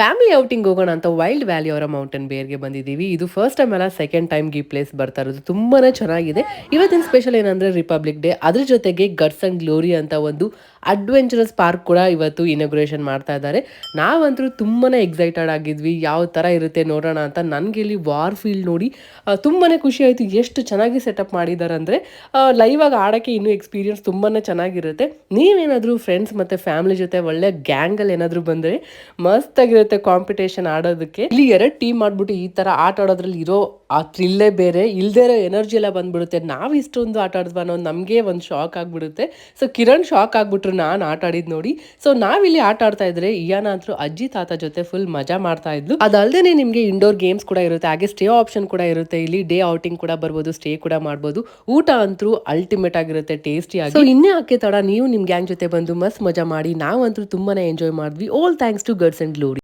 Family outing ಹೋಗೋಣ ಅಂತ wild valley ಅವರ ಮೌಂಟೇನ್ ಬೇರ್ಗೆ ಬಂದಿದ್ದೀವಿ. ಇದು ಫಸ್ಟ್ ಟೈಮ್ ಅಲ್ಲ ಸೆಕೆಂಡ್ ಟೈಮ್ ಈ ಪ್ಲೇಸ್ ಬರ್ತಾ ಇರೋದು. ತುಂಬಾನೇ ಚೆನ್ನಾಗಿದೆ. ಇವತ್ತಿನ ಸ್ಪೆಷಲ್ ಏನಂದ್ರೆ ರಿಪಬ್ಲಿಕ್ ಡೇ ಅದ್ರ ಜೊತೆಗೆ ಗಟ್ಸ್ ಅಂಡ್ ಗ್ಲೋರಿ ಅಂತ ಒಂದು ಅಡ್ವೆಂಚರಸ್ ಪಾರ್ಕ್ ಕೂಡ ಇವತ್ತು ಇನಾಗ್ರೇಷನ್ ಮಾಡ್ತಾ ಇದ್ದಾರೆ. ನಾವಂತೂ ತುಂಬಾನೇ ಎಕ್ಸೈಟೆಡ್ ಆಗಿದ್ವಿ. ಯಾವ ತರ ಇರುತ್ತೆ ನೋಡೋಣ ಅಂತ ನನಗೆ ಇಲ್ಲಿ ವಾರ್ ಫೀಲ್ಡ್ ನೋಡಿ ತುಂಬಾ ಖುಷಿ ಆಯಿತು. ಎಷ್ಟು ಚೆನ್ನಾಗಿ ಸೆಟಪ್ ಮಾಡಿದ್ದಾರೆ ಅಂದರೆ ಲೈವ್ ಆಗಿ ಆಡಕ್ಕೆ ಇನ್ನೂ ಎಕ್ಸ್ಪೀರಿಯನ್ಸ್ ತುಂಬಾನೇ ಚೆನ್ನಾಗಿರುತ್ತೆ. ನೀವೇನಾದರೂ ಫ್ರೆಂಡ್ಸ್ ಮತ್ತೆ ಫ್ಯಾಮಿಲಿ ಜೊತೆ ಒಳ್ಳೆ ಗ್ಯಾಂಗಲ್ಲಿ ಏನಾದರೂ ಬಂದರೆ ಬಂದ್ರೆ ಮಸ್ತ್ ಆಗಿರುತ್ತೆ ಕಾಂಪಿಟೇಷನ್ ಆಡೋದಕ್ಕೆ. ಇಲ್ಲಿ ಎರಡು ಟೀಮ್ ಮಾಡ್ಬಿಟ್ಟು ಈ ತರ ಆಟ ಆಡೋದ್ರಲ್ಲಿ ಇರೋ ಆ ಥ್ರಿಲ್ಲೇ ಬೇರೆ. ಇಲ್ಲದೇ ಇರೋ ಎನರ್ಜಿ ಎಲ್ಲ ಬಂದ್ಬಿಡುತ್ತೆ. ನಾವು ಇಷ್ಟೊಂದು ಆಟ ಅನ್ನೋ ನಮಗೆ ಒಂದು ಶಾಕ್ ಆಗಿಬಿಡುತ್ತೆ. ಸೊ ಕಿರಣ್ ಶಾಕ್ ಆಗ್ಬಿಟ್ರು. ನಾನು ಆಟ ಆಡಿದ್ ನೋಡಿ. ಸೊ ನಾವಿಲ್ಲಿ ಆಟ ಆಡ್ತಾ ಇದ್ರೆ ಇಯಾನ ಅಂತೂ ಅಜ್ಜಿ, ತಾತ ಜೊತೆ ಫುಲ್ ಮಜಾ ಮಾಡ್ತಾ ಇದ್ಲು. ಅದಲ್ದೇನೆ ನಿಮ್ಗೆ ಇಂಡೋರ್ ಗೇಮ್ಸ್ ಕೂಡ ಇರುತ್ತೆ. ಹಾಗೆ ಸ್ಟೇ ಆಪ್ಷನ್ ಕೂಡ ಇರುತ್ತೆ. ಇಲ್ಲಿ ಡೇ ಔಟಿಂಗ್ ಕೂಡ ಬರ್ಬೋದು ಸ್ಟೇ ಕೂಡ ಮಾಡ್ಬೋದು. ಊಟ ಅಂತೂ ಅಲ್ಟಿಮೇಟ್ ಆಗಿರುತ್ತೆ ಟೇಸ್ಟಿ ಆಗಿ. ಇನ್ನೇ ಆಕೆ ತಡ, ನೀವು ನಿಮ್ ಗ್ಯಾಂಗ್ ಜೊತೆ ಬಂದು ಮಸ್ತ್ ಮಜಾ ಮಾಡಿ. ನಾವಂತೂ ತುಂಬಾನೇ ಎಂಜಾಯ್ ಮಾಡಿದ್ವಿ. All thanks to gods and glory